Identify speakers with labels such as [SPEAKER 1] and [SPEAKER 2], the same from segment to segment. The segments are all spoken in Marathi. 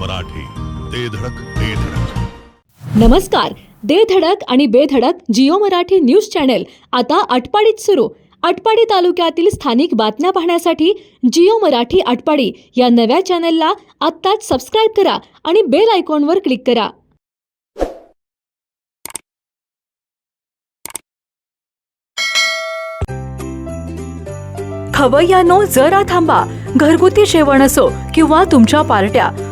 [SPEAKER 1] मराठी ते धडक ते धडक.
[SPEAKER 2] नमस्कार दे धडक आणि बेधडक जिओ मराठी न्यूज चॅनल. आता आटपाडीत सुरू. आटपाडी तालुक्यातील स्थानिक बातम्या पाहण्यासाठी जिओ मराठी आटपाडी या नव्या चॅनलला आत्ताच सबस्क्राईब करा आणि बेल आयकॉनवर क्लिक करा. खवय्यानो जरा थांबा. घरगुती जेवण असो किंवा तुमच्या पार्ट्या.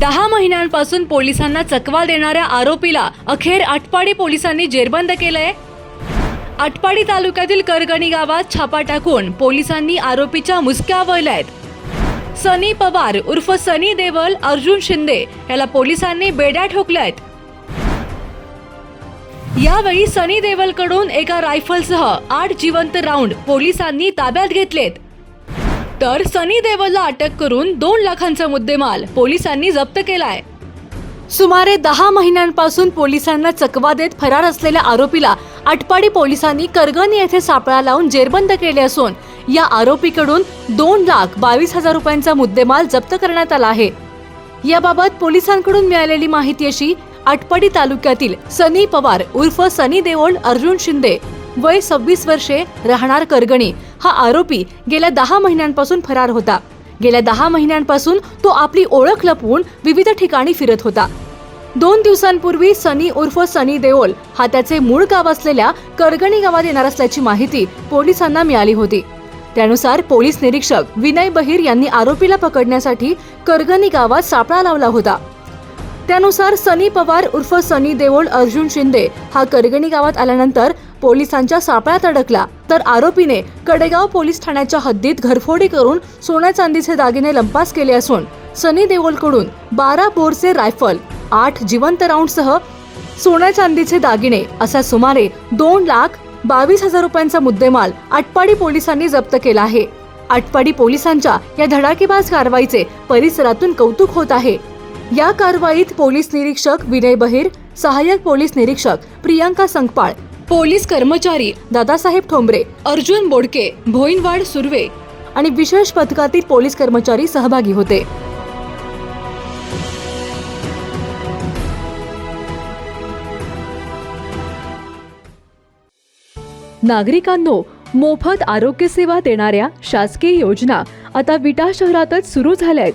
[SPEAKER 2] दहा महिन्यांपासून पोलिसांना चकवा देणाऱ्या आरोपीला अखेर आटपाडी पोलिसांनी जेरबंद केलंय. आटपाडी तालुक्यातील करगणी गावात छापा टाकून पोलिसांनी आरोपीच्या मुसक्या वळल्यात. सनी पवार उर्फ सनी देवल अर्जुन शिंदे याला पोलिसांनी बेड्या ठोकल्यात. यावेळी सनी देवलकडून एका रायफलसह आठ जिवंत राऊंड पोलिसांनी ताब्यात घेतलेत. तर सनी देवलला अटक करून दोन लाखांचा मुद्देमाल पोलिसांनी जप्त केलाय. सुमारे दहा महिन्यांपासून पोलिसांना चकवा देत फरार असलेल्या आरोपीला आटपाडी पोलिसांनी करगणी येथे सापळा लावून जेरबंद केले असून या आरोपीकडून दोन लाख बावीस हजार रुपयांचा मुद्देमाल जप्त करण्यात आला आहे. याबाबत पोलिसांकडून मिळालेली माहिती अशी आटपाडी तालुक्यातील सनी पवार उर्फ सनी देओळ अर्जुन शिंदे वय सव्वीस वर्षे राहणार करगणी. हा आरोपी गेल्या दहा महिन्यांपासून फरार होता. गेल्या दहा महिन्यांपासून तो आपली ओळख लपवून विविध ठिकाणी फिरत होता. दोन दिवसांपूर्वी सनी उर्फ सनी देओल हा त्याचे मूळ गाव असलेल्या करगणी गावात येणार असल्याची माहिती पोलिसांना मिळाली होती. त्यानुसार पोलीस निरीक्षक विनय बहिर यांनी आरोपीला पकडण्यासाठी करगणी गावात सापळा लावला होता. त्यानुसार सनी पवार उर्फ सनी देओळ अर्जुन शिंदे हा करगणी गावात आल्यानंतर पोलिसांच्या सापळ्यात अडकला. तर आरोपीने कडेगाव पोलीस ठाण्याच्या हद्दीत घरफोडी करून सोन्या चांदीचे दागिने लंपास केले असून सनी देओलकडून बारा बोरचे रायफल आठ जिवंत राऊंडसह सोन्या चांदीचे दागिने असा सुमारे दोन लाख बावीस हजार रुपयांचा मुद्देमाल आटपाडी पोलिसांनी जप्त केला आहे. आटपाडी पोलिसांच्या या धडाकेबाज कारवाईचे परिसरातून कौतुक होत आहे. या कारवाईत पोलीस निरीक्षक विनय बहिर सहाय्यक पोलीस निरीक्षक प्रियांका संकपाळ पोलीस कर्मचारी दादासाहेब ठोंबरे अर्जुन बोडके भोईनवाड सुर्वे आणि विशेष पथकातील पोलीस कर्मचारी सहभागी होते. नागरिकांनो मोफत आरोग्य सेवा देणाऱ्या शासकीय योजना आता विटा शहरातच सुरू झाल्या आहेत.